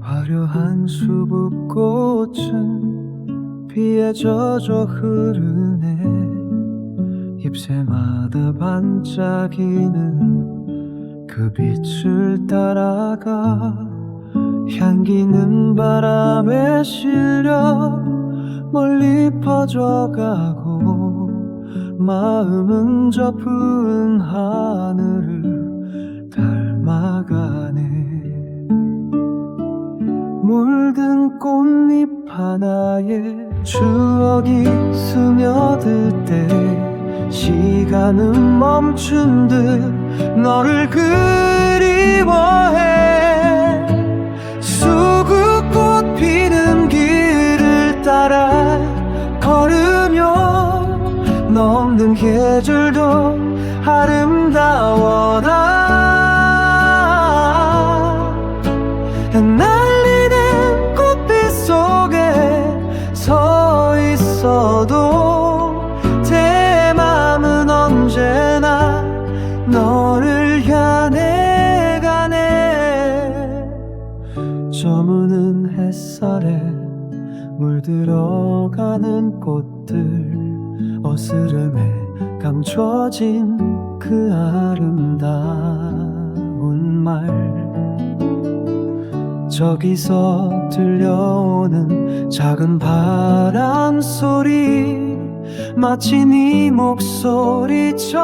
화려한 수북꽃은 비에 젖어 흐르네. 잎새마다 반짝이는 그 빛을 따라가 향기는 바람에 실려 멀리 퍼져가고 마음은 저 푸른 하늘을 닮아가네. 물든 꽃잎 하나에 추억이 스며들 때 시간은 멈춘 듯 너를 그 넘는 계절도 아름다워라. 날리는 꽃빛 속에 서 있어도 내 맘은 언제나 너를 향해 가네. 저무는 햇살에 물들어가는 꽃들 어스름에 감춰진 그 아름다운 말. 저기서 들려오는 작은 바람 소리 마치 네 목소리처럼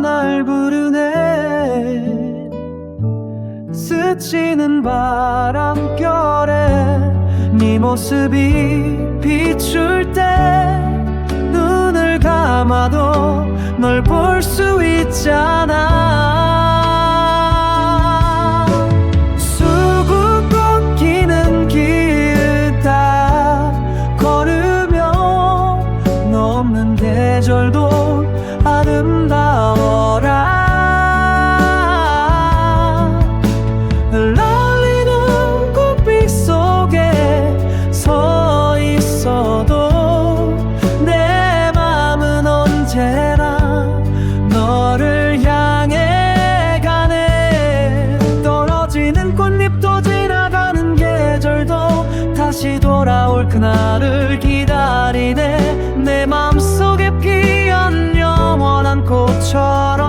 날 부르네. 스치는 바람결에 네 모습이 비출 때 감아도 널 볼 수 있잖아 기다리네. 내 맘속에 피어 영원한 꽃처럼